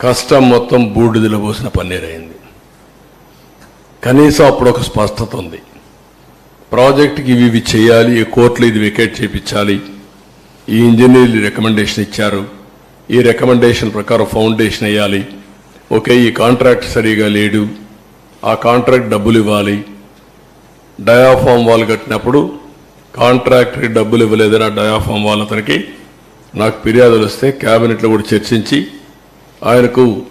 కష్టం మొత్తం బూడిదలో పోసిన పన్నీరైంది కనీసం అప్పుడు ఒక స్పష్టత ఉంది. ప్రాజెక్ట్కి ఇవి ఇవి చేయాలి ఈ కోర్టులో ఇది వికెట్ చేయించాలి ఈ ఇంజనీర్లు రికమెండేషన్ ఇచ్చారు. ఈ రికమెండేషన్ ప్రకారం ఫౌండేషన్ వేయాలి. ఓకే ఈ కాంట్రాక్ట్ సరిగా లేడు. ఆ కాంట్రాక్ట్ డబ్బులు ఇవ్వాలి. డయాఫామ్ వాల్ కట్టినప్పుడు కాంట్రాక్టర్కి డబ్బులు ఇవ్వలేదని ఆ డయాఫామ్ వాల్ అతనికి నాకు ఫిర్యాదులు వస్తే క్యాబినెట్లో కూడా చర్చించి ఆయనకు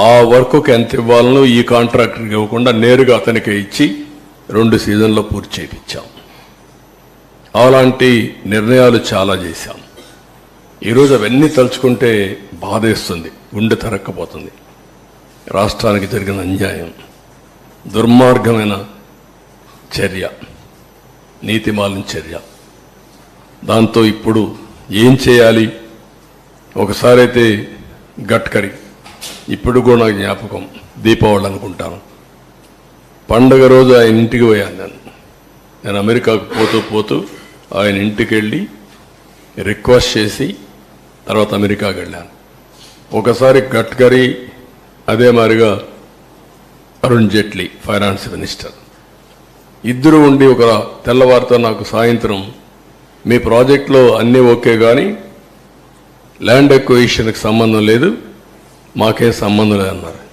ఆ వర్క్కి ఎంత ఇవ్వాలనో ఈ కాంట్రాక్టర్కి ఇవ్వకుండా నేరుగా అతనికి ఇచ్చి రెండు సీజన్లో పూర్తి చేయించాం. అలాంటి నిర్ణయాలు చాలా చేశాం. ఈరోజు అవన్నీ తలుచుకుంటే బాధేస్తుంది గుండె తరక్కపోతుంది. రాష్ట్రానికి జరిగిన అన్యాయం దుర్మార్గమైన చర్య నీతిమాలిన చర్య. దాంతో ఇప్పుడు ఏం చేయాలి? ఒకసారి అయితే గట్కరి. ఇప్పుడు కూడా నాకు జ్ఞాపకం. దీపావళి అనుకుంటాను. పండగ రోజు ఆయన ఇంటికి పోయాను నేను. నేను అమెరికాకు పోతూ పోతూ ఆయన ఇంటికి వెళ్ళి రిక్వెస్ట్ చేసి తర్వాత అమెరికాకి వెళ్ళాను. ఒకసారి గట్కరీ అదే మాదిరిగా అరుణ్ జైట్లీ ఫైనాన్స్ మినిస్టర్. ఇద్దరు ఉండి ఒక తెల్లవారితో నాకు సాయంత్రం మీ ప్రాజెక్ట్లో అన్నీ ఓకే కానీ ల్యాండ్ ఎక్వేషన్కి సంబంధం లేదు మాకేం సంబంధం లేదన్నారు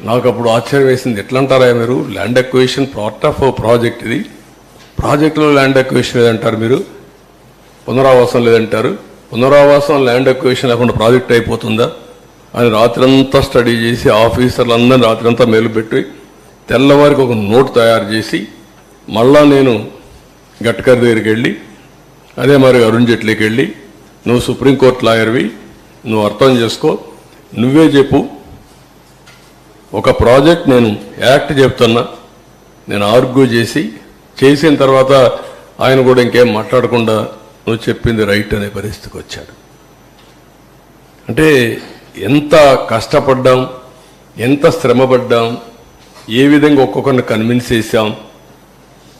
నాకు అప్పుడు ఆశ్చర్యం వేసింది ఎట్లా అంటారా మీరు? Land equation part of project ఇది. ప్రాజెక్టులో ల్యాండ్ ఎక్వేషన్ లేదంటారు మీరు. పునరావాసం లేదంటారు. పునరావాసం ల్యాండ్ ఎక్వేషన్ లేకుండా ప్రాజెక్ట్ అయిపోతుందా? అని రాత్రంతా స్టడీ చేసి ఆఫీసర్లందరినీ రాత్రంతా మేలుపెట్టి తెల్లవారికి ఒక నోట్ తయారు చేసి మళ్ళా నేను గట్కర్ దగ్గరికి వెళ్ళి అదే మరి అరుణ్ జైట్లీకి వెళ్ళి నువ్వు సుప్రీంకోర్టు లాయర్వి నువ్వు అర్థం చేసుకో. నువ్వే చెప్పు. ఒక ప్రాజెక్ట్ నేను యాక్ట్ చెప్తున్నా. నేను ఆర్గ్యూ చేసి చేసిన తర్వాత ఆయన కూడా ఇంకేం మాట్లాడకుండా నువ్వు చెప్పింది రైట్ అనే పరిస్థితికి వచ్చాడు. అంటే ఎంత కష్టపడ్డాం ఎంత శ్రమపడ్డాం ఏ విధంగా ఒక్కొక్కరిని కన్విన్స్ చేశాం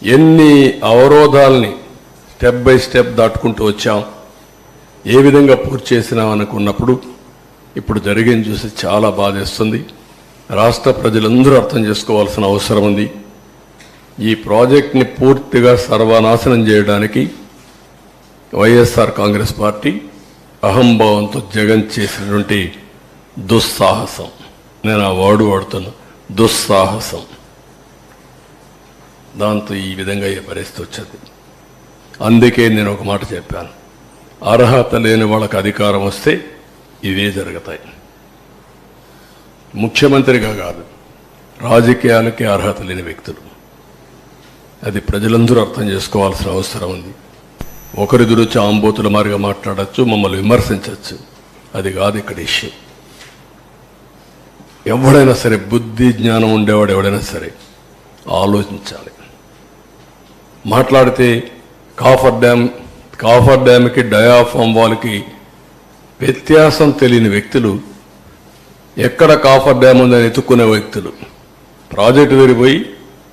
ఎన్ని అవరోధాలని స్టెప్ బై స్టెప్ దాటుకుంటూ వచ్చాం. ఏ విధంగా పూర్తి చేసినా అనుకున్నప్పుడు ఇప్పుడు జరిగింది చూసి చాలా బాధేస్తుంది. రాష్ట్ర ప్రజలందరూ అర్థం చేసుకోవాల్సిన అవసరం ఉంది. ఈ ప్రాజెక్ట్ని పూర్తిగా సర్వనాశనం చేయడానికి వైఎస్ఆర్ కాంగ్రెస్ పార్టీ అహంభావంతో జగన్ చేసినటువంటి దుస్సాహసం. నేను ఆ వాడు వాడుతున్నా దుస్సాహసం. దాంతో ఈ విధంగా ఈ పరిస్థితి వచ్చింది? అందుకే నేను ఒక మాట చెప్పాను. అర్హత లేని వాళ్ళకి అధికారం వస్తే ఇవే జరుగుతాయి. ముఖ్యమంత్రిగా కాదు రాజకీయాలకి అర్హత లేని వ్యక్తులు. అది ప్రజలందరూ అర్థం చేసుకోవాల్సిన అవసరం ఉంది. ఒకరిదురు ఆంబోతుల మారిగా మాట్లాడచ్చు మమ్మల్ని విమర్శించవచ్చు అది కాదు ఇక్కడ ఇష్యూ. ఎవడైనా సరే బుద్ధి జ్ఞానం ఉండేవాడు ఎవడైనా సరే ఆలోచించాలి. మాట్లాడితే కాఫర్ డ్యామ్ కాఫర్ డ్యామ్కి డయాఫామ్ వాళ్ళకి వ్యత్యాసం తెలియని వ్యక్తులు ఎక్కడ కాఫర్ డ్యామ్ ఉందని ఎత్తుక్కునే వ్యక్తులు ప్రాజెక్టు విరిపోయి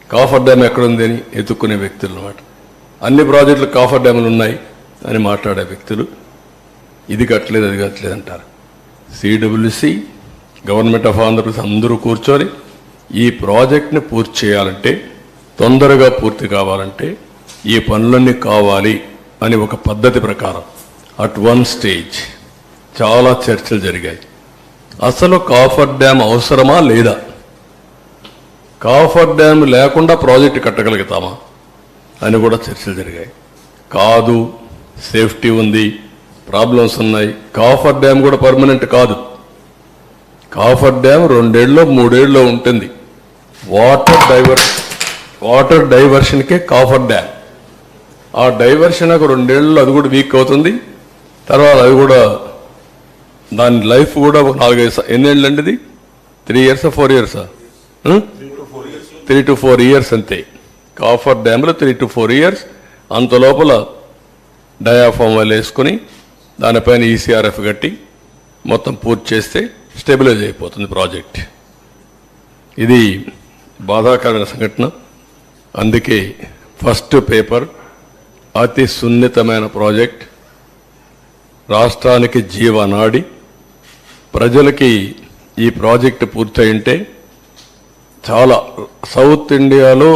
కాఫర్ డ్యామ్ ఎక్కడ ఉందని అని ఎత్తుక్కునే వ్యక్తులు అనమాట అన్ని ప్రాజెక్టులు కాఫర్ డ్యాములు ఉన్నాయి అని మాట్లాడే వ్యక్తులు ఇది కట్టలేదు అది కట్టలేదు అంటారు. సిడబ్ల్యూసి గవర్నమెంట్ ఆఫ్ ఆంధ్రప్రదేశ్ అందరూ కూర్చొని ఈ ప్రాజెక్ట్ని పూర్తి చేయాలంటే తొందరగా పూర్తి కావాలంటే ఈ పనులన్నీ కావాలి. అని ఒక పద్ధతి ప్రకారం అట్ వన్ స్టేజ్ చాలా చర్చలు జరిగాయి. అసలు కాఫర్ డ్యామ్ అవసరమా లేదా? కాఫర్ డ్యామ్ లేకుండా ప్రాజెక్టు కట్టగలుగుతామా అని కూడా చర్చలు జరిగాయి. కాదు సేఫ్టీ ఉంది ప్రాబ్లమ్స్ ఉన్నాయి. కాఫర్ డ్యామ్ కూడా పర్మనెంట్ కాదు. కాఫర్ డ్యామ్ రెండేళ్ళలో మూడేళ్ళలో ఉంటుంది. వాటర్ డైవర్ వాటర్ డైవర్షన్కే కాఫర్ డ్యామ్. ఆ డైవర్షన్ ఒక రెండేళ్ళు అది కూడా వీక్ అవుతుంది. తర్వాత అది కూడా దాని లైఫ్ కూడా ఒక నాలుగైదు స- ఎన్నేళ్ళు అండి ఇది త్రీ ఇయర్సా ఫోర్ ఇయర్సా త్రీ టు ఫోర్ ఇయర్స్ అంతే. కాఫర్ డ్యామ్లో త్రీ టు ఫోర్ ఇయర్స్ అంత లోపల డయాఫామ్ వాళ్ళు వేసుకొని దానిపైన ఈసీఆర్ఎఫ్ కట్టి మొత్తం పూర్తి చేస్తే స్టెబిలైజ్ అయిపోతుంది ప్రాజెక్ట్ ఇది బాధాకరమైన సంఘటన. అందుకే ఫస్ట్ పేపర్ అతి సున్నితమైన ప్రాజెక్ట్. రాష్ట్రానికి జీవనాడి ప్రజలకి ఈ ప్రాజెక్టు పూర్తయింటే చాలా సౌత్ ఇండియాలో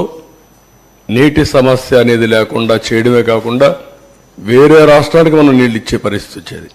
నీటి సమస్య అనేది లేకుండా చేయడమే కాకుండా వేరే రాష్ట్రానికి మనం నీళ్ళు ఇచ్చే పరిస్థితి వచ్చేది.